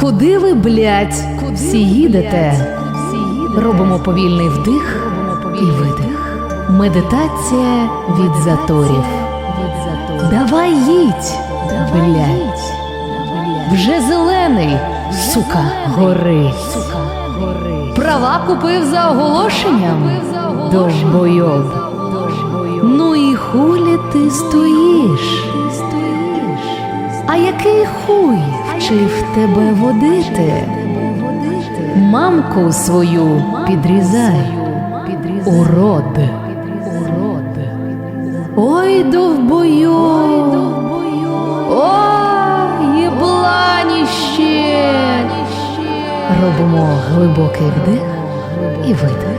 Куди ви, блядь, всі їдете? Робимо повільний вдих і видих. Медитація від заторів. Давай їдь, блядь. Вже зелений, сука, гори. Права купив за оголошенням. Довбойоб. Ну і хулі ти стоїш? А який хуй вчив тебе водити? Мамку свою підрізай. Урод. Ой, довбойоб. Ой, єбланіще. Робимо глибокий вдих і видих.